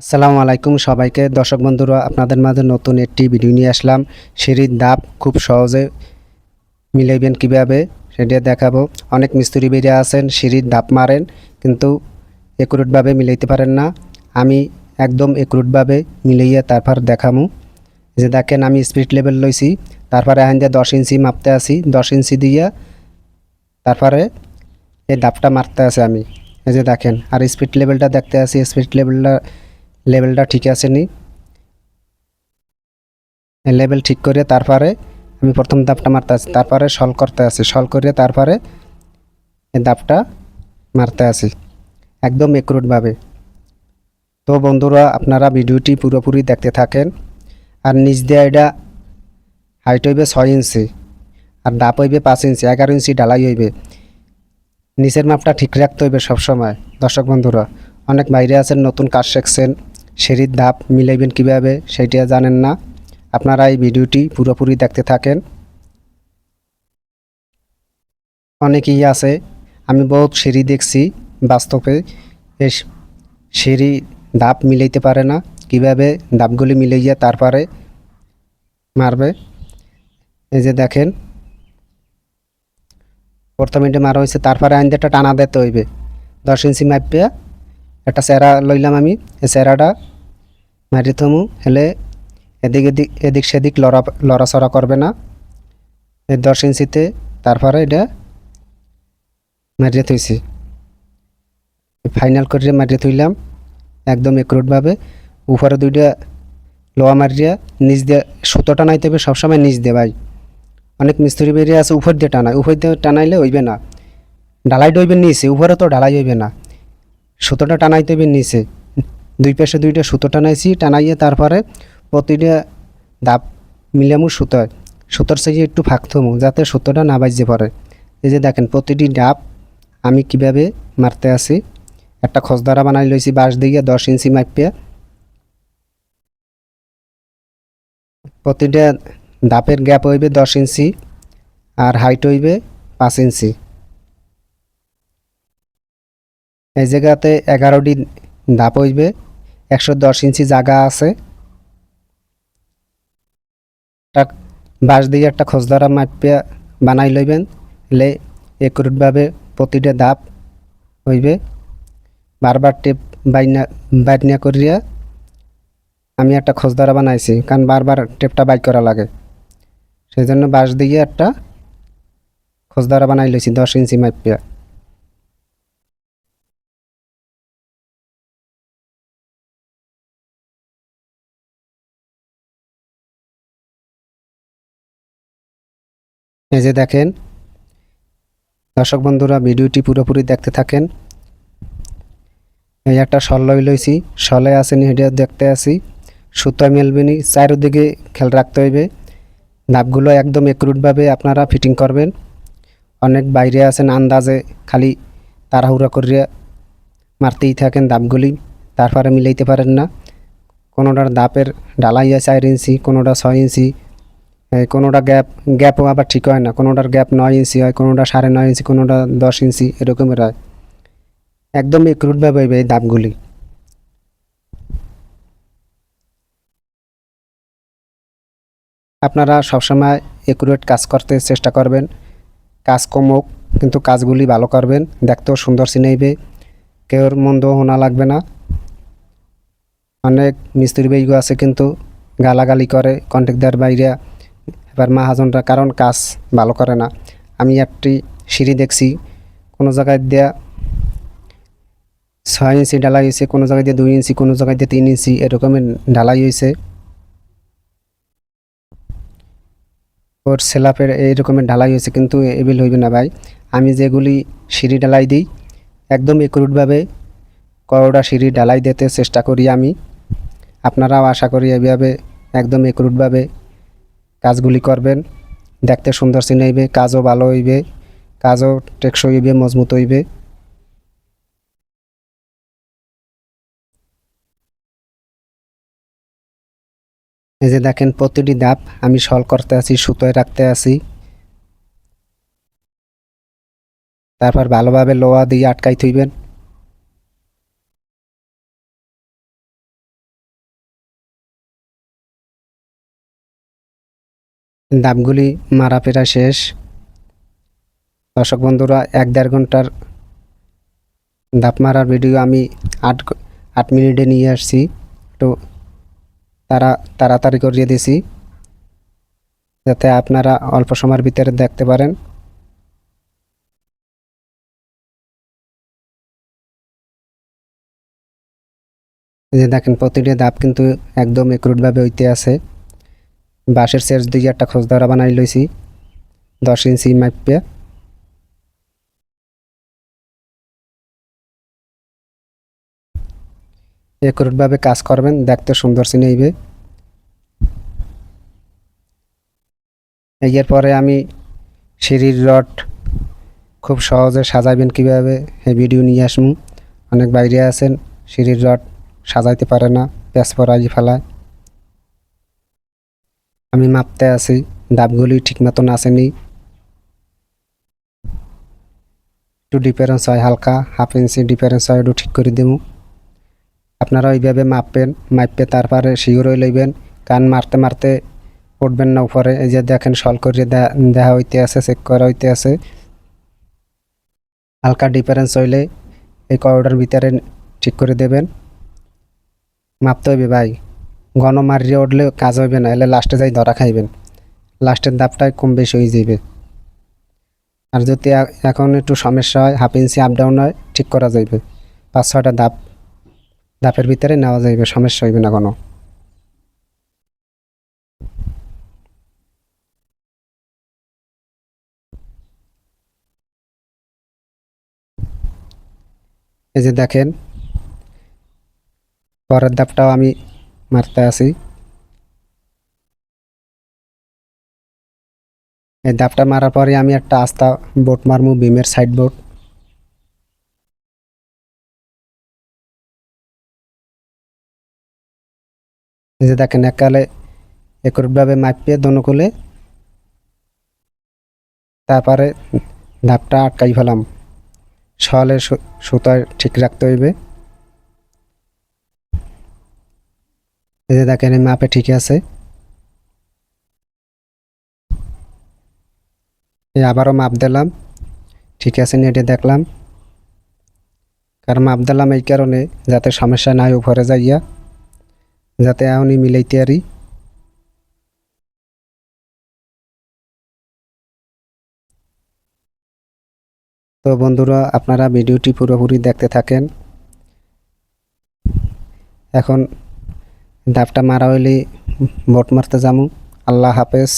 আসসালামু আলাইকুম সবাইকে। দর্শক বন্ধুরা, আপনাদের মাঝে নতুন একটি ভিডিও নিয়ে আসলাম। সিঁড়ির দাপ খুব সহজে মিলাইবেন কীভাবে সেটা দেখাবো। অনেক মিস্ত্রি বেরিয়ে আছেন, সিঁড়ির দাপ মারেন, কিন্তু একুরেটভাবে মিলাইতে পারেন না। আমি একদম একুরেটভাবে মিলাইয়া তারপর দেখামু। যে দেখেন, আমি স্পিড লেভেল লইছি, তারপরে আইন দিয়ে দশ ইঞ্চি মাপতে আসি। দশ ইঞ্চি দিয়ে তারপরে এই দাপটা মারতে আছে আমি। এই যে দেখেন, আর স্পিড লেভেলটা দেখতে আসি স্পিড লেভেলটা লেভেলটা ঠিক আছে নি লেভেল ঠিক করে তারপরে আমি প্রথম দাপটা মারতে আছি তারপরে সল করতে আছি সল করে তারপরে দাপটা মারতে আছি একদম একুরেটভাবে তো বন্ধুরা, আপনারা ভিডিওটি পুরোপুরি দেখতে থাকেন আর নিচ দিয়ে এটা হাইট হইবে ছয় ইঞ্চি আর ডাপ হইবে পাঁচ ইঞ্চি, এগারো ইঞ্চি ডালাই হইবে। নিচের মাপটা ঠিক রাখতে হইবে সবসময়। দর্শক বন্ধুরা, অনেক বাইরে আছেন, নতুন কাজ শিখছেন। সিঁড়ির ধাপ মিলাইবেন কীভাবে সেইটা জানেন না। আপনারা এই ভিডিওটি পুরোপুরি দেখতে থাকেন। অনেকেই আছে, আমি বহুত সিঁড়ি দেখছি বাস্তবে সিঁড়ি ধাপ মিলাইতে পারে না, কীভাবে ধাপগুলি মিলাইয়া তারপরে মারবে। এই যে দেখেন, প্রথমে মারা হয়েছে, তারপরে আইন একটা টানা দিতে হইবে। দশ ইঞ্চি মাপিয়া একটা চেরা লইলাম আমি, এই চেরাটা মারি থমু, হলে এদিক এদিক এদিক সেদিক লড়া, লড়াচড়া করবে না। এই দশ ইঞ্চিতে তারপরে এটা মারিয়ে থইছি। ফাইনাল করে মারিয়ে থইলাম, একদম একুরেটভাবে উপরে দুইটা লোয়া মারিয়া, নিচ দিয়ে সুতো টানাইতে হবে, সবসময় নিচ দিয়ে ভাই। অনেক মিস্ত্রি বেরিয়ে আছে, উপর দিয়ে টানায়। উপর দিয়ে টানাইলে হইবে না। ঢালাই ডইবে নিচে, উপরে তো ঢালাই হইবে না। সুতোটা টানাইতে হবে নিচে। দুই পাশে দুইটা সুতো টানাইছি, টানাইয়ে তারপরে প্রতিটা দাপ মিলামু সুতোয় সুতোর সাইজে একটু ফাঁক থমু, যাতে সুতোটা না বাজতে পারে এই যে দেখেন, প্রতিটি ডাব আমি কীভাবে মারতে আসি। একটা খসদারা বানাই লইছি বাঁশ দিয়ে দশ ইঞ্চি মাপিয়া প্রতিটা দাপের গ্যাপ হইবে দশ ইঞ্চি আর হাইট হইবে পাঁচ ইঞ্চি। এই জায়গাতে এগারোটি ধাপ হইবে, একশো দশ ইঞ্চি জায়গা আছে। বাঁশ দিয়ে একটা খোঁজদারা মাপিয়া বানাই লইবেন, লে একুরেটভাবে প্রতিটা ধাপ হইবে। বারবার টেপ বাইনা বাইনা করিয়া আমি একটা খোঁজদারা বানাইছি, কারণ বারবার টেপটা বাইক করা লাগে। সেই জন্য বাঁশ দিয়ে একটা খোঁজদারা বানাই লইছি, দশ ইঞ্চি মাপিয়া। এই যে দেখেন, দর্শক বন্ধুরা, ভিডিওটি পুরোপুরি দেখতে থাকেন। এই একটা শল লই লইছি, শলে আছে নি হেডিয়া দেখতে আসি সুতো মেলবেনি চারিদিকে খেয়াল রাখতে হইবে। ধাপগুলো একদম একুরুটভাবে আপনারা ফিটিং করবেন। অনেক বাইরে আছেন, আন্দাজে খালি তাড়াহুড়া করিয়া মারতেই থাকেন ধাপগুলি, তারপরে মিলাইতে পারেন না। কোনোটার দাপের ঢালাইয়া চার ইঞ্চি, কোনোটা ছয় ইঞ্চি কোনোটা গ্যাপ, গ্যাপও আবার ঠিক হয় না। কোনোটার গ্যাপ নয় ইঞ্চি হয়, কোনোটা সাড়ে নয় ইঞ্চি, কোনোটা দশ ইঞ্চি এরকমের হয়। একদম হইবে এই দাপগুলি আপনারা সবসময় একুরেট কাজ করতে চেষ্টা করবেন। কাজ কমুক কিন্তু কাজগুলি ভালো করবেন। দেখতেও সুন্দর সিনাইবে কেউর মন্দ হোনা লাগবে না। অনেক মিস্ত্রি বেইগো আছে কিন্তু গালাগালি করে কন্ট্রাক্টদার বাইরে এবার মাহাজনরা কারণ কাজ ভালো করে না। আমি একটি সিঁড়ি দেখছি, কোনো জায়গায় দেয়া ছয় ইঞ্চি ঢালাই হয়েছে, কোনো জায়গায় দিয়ে দুই ইঞ্চি, কোনো জায়গায় দিয়ে তিন ইঞ্চি এরকমের ঢালাই হয়েছে। ওর সেলাপের এই রকমের ঢালাই হয়েছে, কিন্তু এবিল হইবে না ভাই। আমি যেগুলি সিঁড়ি ঢালাই দিই, একদম একুরুটভাবে করোটা সিঁড়ি ঢালাই দিতে চেষ্টা করি আমি। আপনারাও আশা করি এভাবে একদম একুরুটভাবে কাজগুলি করবেন। দেখতে সুন্দর চিনাইবে কাজও ভালো হইবে, কাজও টেকসই হইবে, মজবুত হইবে। এই যে দেখেন, প্রতিটি ধাপ আমি সল করতে আছি, সুতোয় রাখতে আছি। তারপর ভালোভাবে লোহা দিয়ে আটকাই থইবেন দাপগুলি মারা প্রায় শেষ। দর্শক বন্ধুরা, এক দেড় ঘণ্টার দাপ মারার ভিডিও আমি আট আট মিনিটে নিয়ে আসছি। একটু তারা তাড়াতাড়ি করিয়ে দিছি, যাতে আপনারা অল্প সময়ের ভিতরে দেখতে পারেন। যে দেখেন, প্রতিটি ধাপ কিন্তু একদম একুরুটভাবে হইতে আছে। বাঁশের শেষ দিকে একটা খোঁজ ধরা বানাই লইছি। দশ ইঞ্চি মাপিয়া একুরুটভাবে কাজ করবেন, দেখতে সুন্দর সিনে এইবে এর পরে আমি সিঁড়ির রড খুব সহজে সাজাইবেন কীভাবে এই ভিডিও নিয়ে আসুন অনেক বাইরে আছেন, সিঁড়ির রড সাজাইতে পারে না প্যাঁচ পরাই ফেলায়। আমি মাপতে আছি, দাবগুলি ঠিক মতন আসেনি। একটু ডিফারেন্স হয় হালকা হাফ ইঞ্চি ডিফারেন্স হয়, একটু ঠিক করে দেব আপনারা ওইভাবে মাপবেন মাপবে তারপরে শিওর হয়ে লইবেন। কান মারতে মারতে উঠবেন না উপরে। এই যে দেখেন সল করে দে- দেওয়া হইতে আছে চেক করা হইতে আছে। হালকা ডিফারেন্স হইলে এই করিডোর ভিতরে ঠিক করে দেবেন। মাপতে হইবে, ভাই। ঘন মারিয়ে উঠলে কাজ হইবে না, এলে লাস্টে যাই ধরা খাইবেন। লাস্টের দাপটাই কম বেশি হয়ে যাবে আর যদি এখন একটু সমস্যা হয় হাফ ইঞ্চি আপ ডাউন হয়, ঠিক করা যাইবে। পাঁচ ছয়টা দাপ, দাপের ভিতরে নেওয়া যাইবে, সমস্যা হইবে না কোনো। এই যে দেখেন, পরের দাপটাও আমি মারতে আছি। এই দাপটা মারার পরে আমি একটা আস্তা বোট মারমু, বিমের সাইড বোট। এই যে দেখেন, একালে একরভাবে মাপিয়ে দনুকুলে তারপরে ধাপটা আটকাই ফেলাম। সলে সুতায় ঠিক রাখতে হইবে। এই যে দেখেন মাপে ঠিক আছে। আবারও মাপ দিলাম। ঠিক আছে, নেটে দেখলাম। কারণ মাপ দিলাম এই কারণে যাতে সমস্যা নাই উপরে যাইয়া। যাতে এখনই মিলাইতে পারি। তো বন্ধুরা, আপনারা ভিডিওটি পুরোপুরি দেখতে থাকেন। এখন ডাবটা মারা হইলে বট মারতে যামু। আল্লাহ হাফেজ।